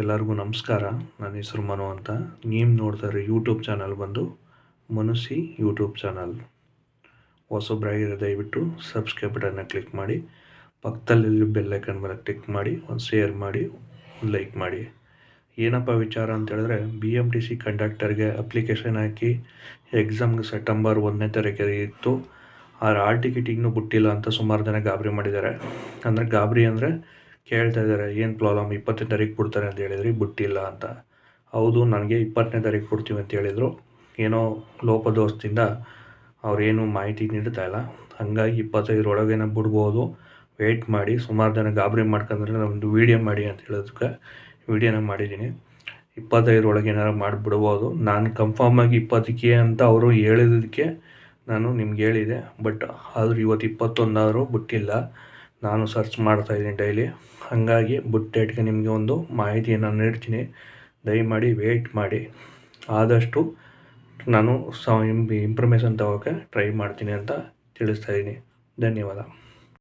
ಎಲ್ಲರಿಗೂ ನಮಸ್ಕಾರ. ನನ್ನ ಹೆಸರು ಮನು ಅಂತ. ನೀವು ನೋಡ್ತಾ ಇರೋ ಯೂಟ್ಯೂಬ್ ಚಾನಲ್ ಬಂದು ಮನುಸಿ ಯೂಟ್ಯೂಬ್ ಚಾನಲ್ ಹೊಸೊಬ್ಬರಾಗಿರೋ ದಯವಿಟ್ಟು ಸಬ್ಸ್ಕ್ರೈಬ್ ಬಟನ್ನ ಕ್ಲಿಕ್ ಮಾಡಿ. ಪಕ್ಕದಲ್ಲಿ ಬೆಲ್ಲೈಕನ್ ಮೇಲೆ ಕ್ಲಿಕ್ ಮಾಡಿ, ಒಂದು ಶೇರ್ ಮಾಡಿ, ಒಂದು ಲೈಕ್ ಮಾಡಿ. ಏನಪ್ಪ ವಿಚಾರ ಅಂತ ಹೇಳಿದ್ರೆ ಬಿ ಎಂ ಟಿ ಸಿ ಕಂಡಕ್ಟರ್ಗೆ ಅಪ್ಲಿಕೇಶನ್ ಹಾಕಿ ಎಕ್ಸಾಮ್ಗೆ ಸೆಪ್ಟೆಂಬರ್ ಒಂದನೇ ತಾರೀಕಿಗೆ ಇತ್ತು. ಆದ್ರೆ ಆಲ್ ಟಿಕೆಟ್ ಇನ್ನೂ ಬಿಟ್ಟಿಲ್ಲ ಅಂತ ಸುಮಾರು ಜನ ಗಾಬರಿ ಮಾಡಿದ್ದಾರೆ. ಅಂದರೆ ಗಾಬರಿ ಅಂದರೆ ಕೇಳ್ತಾ ಇದ್ದಾರೆ, ಏನು ಪ್ರಾಬ್ಲಮ್ ಇಪ್ಪತ್ತನೇ ತಾರೀಕು ಕೊಡ್ತಾರೆ ಅಂತ ಹೇಳಿದ್ರಿ, ಬಿಟ್ಟಿಲ್ಲ ಅಂತ. ಹೌದು, ನನಗೆ ಇಪ್ಪತ್ತನೇ ತಾರೀಕು ಕೊಡ್ತೀವಿ ಅಂತ ಹೇಳಿದರು. ಏನೋ ಲೋಪದೋಷದಿಂದ ಅವ್ರೇನು ಮಾಹಿತಿ ನೀಡ್ತಾ ಇಲ್ಲ. ಹಾಗಾಗಿ ಇಪ್ಪತ್ತೈದರೊಳಗೇನ ಬಿಡ್ಬೋದು. ವೆಯ್ಟ್ ಮಾಡಿ, ಸುಮಾರು ಜನ ಗಾಬರಿ ಮಾಡ್ಕೊಂಡ್ರೆ ನಮ್ಮದು ವೀಡಿಯೋ ಮಾಡಿ ಅಂತ ಹೇಳೋದಕ್ಕೆ ವೀಡಿಯೋನ ಮಾಡಿದ್ದೀನಿ. ಇಪ್ಪತ್ತೈದರೊಳಗೆ ಏನಾರು ಮಾಡಿಬಿಡ್ಬೋದು. ನಾನು ಕನ್ಫರ್ಮ್ ಆಗಿ ಇಪ್ಪತ್ತಕ್ಕೆ ಅಂತ ಅವರು ಹೇಳಿದ್ದಕ್ಕೆ ನಾನು ನಿಮ್ಗೆ ಹೇಳಿದೆ. ಬಟ್ ಆದರೂ ಇವತ್ತು ಇಪ್ಪತ್ತೊಂದಾದರೂ ಬಿಟ್ಟಿಲ್ಲ. ನಾನು ಸರ್ಚ್ ಮಾಡ್ತಾಯಿದ್ದೀನಿ ಡೈಲಿ ಹಾಗಾಗಿ ಬುಟ್ ಡೇಟ್ಗೆ ನಿಮಗೆ ಒಂದು ಮಾಹಿತಿಯನ್ನು ನೀಡ್ತೀನಿ. ದಯಮಾಡಿ ವೆಯ್ಟ್ ಮಾಡಿ. ಆದಷ್ಟು ನಾನು ಸ ಇಂಪ್ರಮೇಷನ್ ತಗೋಕ್ಕೆ ಟ್ರೈ ಮಾಡ್ತೀನಿ ಅಂತ ತಿಳಿಸ್ತಾ ಇದ್ದೀನಿ. ಧನ್ಯವಾದ.